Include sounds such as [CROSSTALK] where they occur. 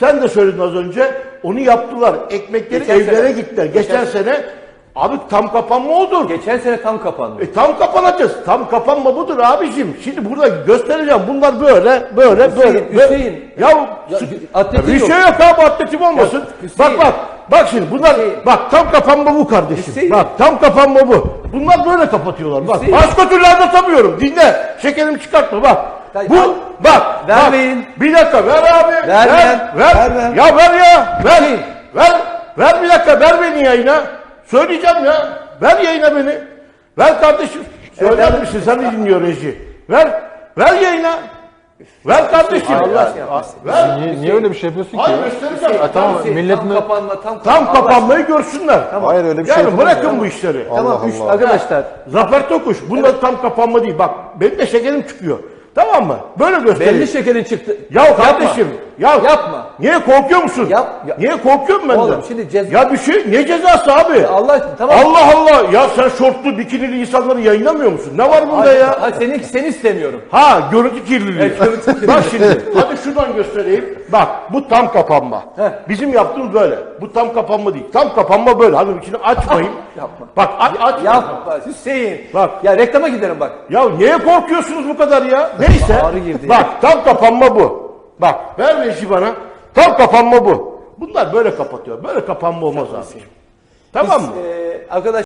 Sen de söyledin az önce. Onu yaptılar. Ekmekleri Geçen evlere sene. gittiler. Geçen, Geçen sene abi tam kapanma odur. Geçen sene tam kapandı. E tam kapanacağız. Tam kapanma budur abicim. Şimdi burada göstereceğim. Bunlar böyle, böyle, Hüseyin, böyle. Hüseyin. Ya, Ya, atletin bir yok. şey yok abi atletim olmasın. Ya, bak bak. Bak şimdi bunlar Hüseyin. bak tam kapanma bu kardeşim. Hüseyin. Bak tam kapanma bu. Bunlar böyle kapatıyorlar. Bak Hüseyin. başka türlü anlatamıyorum. Dinle. Şekerimi çıkartma bak. Ya, bu bak. vermeyin. Bak, bir dakika ver abi. Ver, ver. ver. Ver. Ver, ver. Ya ver ya. Ver. Hüseyin. Ver. Ver bir dakika ver beni yayına. Söyleyeceğim ya. Ver yayına beni. Ver kardeşim. Söyler ver. misin? Sen de dinliyor reji. Ver. Ver yayına. Ver kardeşim. Allah aşkına. Ver. Niye, niye öyle bir şey yapıyorsun ki? Hayır göstereceğim. Ha, tamam Hüseyin, millet tam mi? kapanma tam Tam Allah kapanmayı görsünler. Hayır öyle bir şey Yani bırakın ya. bu işleri. aşkına. Tamam Allah üç- Allah. arkadaşlar. Zafer Tokuş. Bunda tam kapanma değil. Bak benim de şekerim çıkıyor. Tamam mı? Böyle göstereyim. Belli şekerin çıktı. Ya kardeşim. Ya Yapma. Niye korkuyor musun? Yap- ya- Niye korkuyorum ben de? Oğlum şimdi ceza- Ya bir şey ne cezası abi? Allah aşkına tamam. Allah Allah. Ya sen şortlu bikinili insanları yayınlamıyor musun? Ne var bunda Hayır, ya? hayır, seni, seni istemiyorum. Ha görüntü kirliliği. Evet, görüntü kirliliği. Bak şimdi [LAUGHS] hadi şuradan göstereyim. Bak bu tam kapanma. Heh. Bizim yaptığımız böyle. Bu tam kapanma değil. Tam kapanma böyle. Hadi içini açmayın. Yapma. Bak aç aç. Yapma Hüseyin. Bak. Ya reklama giderim bak. Ya niye korkuyorsunuz bu kadar ya? Neyse. Ağrı girdi. Bak tam kapanma bu. Bak ver reji bana. Tam kapanma bu. Bunlar böyle kapatıyor. Böyle kapanma olmaz abi. Tamam mı? Ee, arkadaş